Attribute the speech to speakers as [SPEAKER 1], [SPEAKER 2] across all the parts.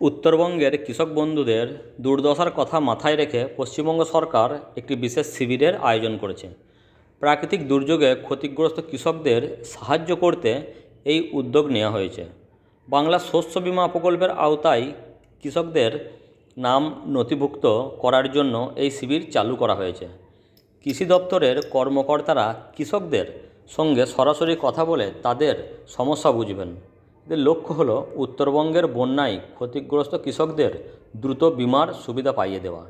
[SPEAKER 1] উত্তরবঙ্গের কৃষক বন্ধুদের দুর্দশার কথা মাথায় রেখে পশ্চিমবঙ্গ সরকার একটি বিশেষ শিবিরের আয়োজন করেছে। প্রাকৃতিক দুর্যোগে ক্ষতিগ্রস্ত কৃষকদের সাহায্য করতে এই উদ্যোগ নেওয়া হয়েছে। বাংলা শস্য বীমা প্রকল্পের আওতায় কৃষকদের নাম নথিভুক্ত করার জন্য এই শিবির চালু করা হয়েছে। কৃষি দপ্তরের কর্মকর্তারা কৃষকদের সঙ্গে সরাসরি কথা বলে তাদের সমস্যা বুঝবেন। লক্ষ্য হলো উত্তরবঙ্গের বন্যায় ক্ষতিগ্রস্ত কৃষকদের দ্রুত বিমার সুবিধা পাইয়ে দেওয়া।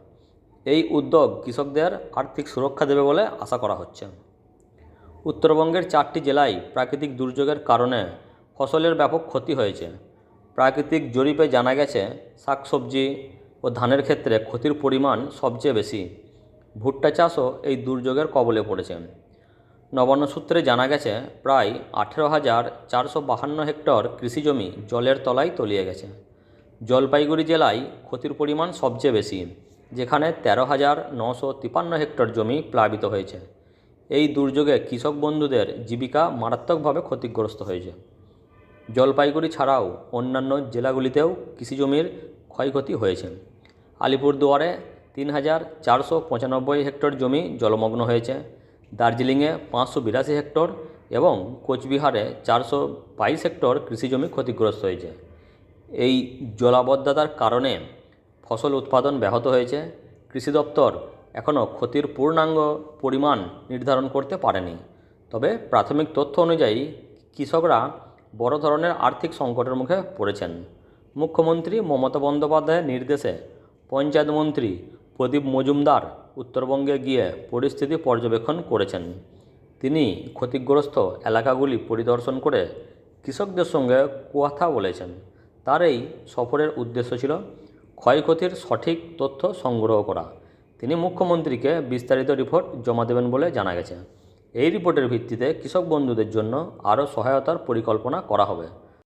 [SPEAKER 1] এই উদ্যোগ কৃষকদের আর্থিক সুরক্ষা দেবে বলে আশা করা হচ্ছে। উত্তরবঙ্গের চারটি জেলায় প্রাকৃতিক দুর্যোগের কারণে ফসলের ব্যাপক ক্ষতি হয়েছে। প্রাকৃতিক জরিপে জানা গেছে, শাকসবজি ও ধানের ক্ষেত্রে ক্ষতির পরিমাণ সবচেয়ে বেশি। ভুট্টা চাষও এই দুর্যোগের কবলে পড়েছে। নবান্ন সূত্রে জানা গেছে, প্রায় আঠেরো হাজার চারশো বাহান্ন হেক্টর কৃষিজমি জলের তলায় তলিয়ে গেছে। জলপাইগুড়ি জেলায় ক্ষতির পরিমাণ সবচেয়ে বেশি, যেখানে তেরো হাজার নশো তিপান্ন হেক্টর জমি প্লাবিত হয়েছে। এই দুর্যোগে কৃষক বন্ধুদের জীবিকা মারাত্মকভাবে ক্ষতিগ্রস্ত হয়েছে। জলপাইগুড়ি ছাড়াও অন্যান্য জেলাগুলিতেও কৃষিজমির ক্ষয়ক্ষতি হয়েছে। আলিপুরদুয়ারে তিন হাজার চারশো পঁচানব্বই হেক্টর জমি জলমগ্ন হয়েছে। দার্জিলিংয়ে পাঁচশো বিরাশি হেক্টর এবং কোচবিহারে চারশো বাইশ হেক্টর কৃষিজমি ক্ষতিগ্রস্ত হয়েছে। এই জলাবদ্ধতার কারণে ফসল উৎপাদন ব্যাহত হয়েছে। কৃষি দপ্তর এখনও ক্ষতির পূর্ণাঙ্গ পরিমাণ নির্ধারণ করতে পারেনি। তবে প্রাথমিক তথ্য অনুযায়ী কৃষকরা বড় ধরনের আর্থিক সংকটের মুখে পড়েছেন। মুখ্যমন্ত্রী মমতা বন্দ্যোপাধ্যায়ের নির্দেশে পঞ্চায়েত মন্ত্রী প্রদীপ মজুমদার উত্তরবঙ্গে গিয়ে পরিস্থিতি পর্যবেক্ষণ করেছেন। তিনি ক্ষতিগ্রস্ত এলাকাগুলি পরিদর্শন করে কৃষকদের সঙ্গে কথা বলেছেন। তার এই সফরের উদ্দেশ্য ছিল ক্ষয়ক্ষতির সঠিক তথ্য সংগ্রহ করা। তিনি মুখ্যমন্ত্রীকে বিস্তারিত রিপোর্ট জমা দেবেন বলে জানা গেছে। এই রিপোর্টের ভিত্তিতে কৃষক বন্ধুদের জন্য আরও সহায়তার পরিকল্পনা করা হবে।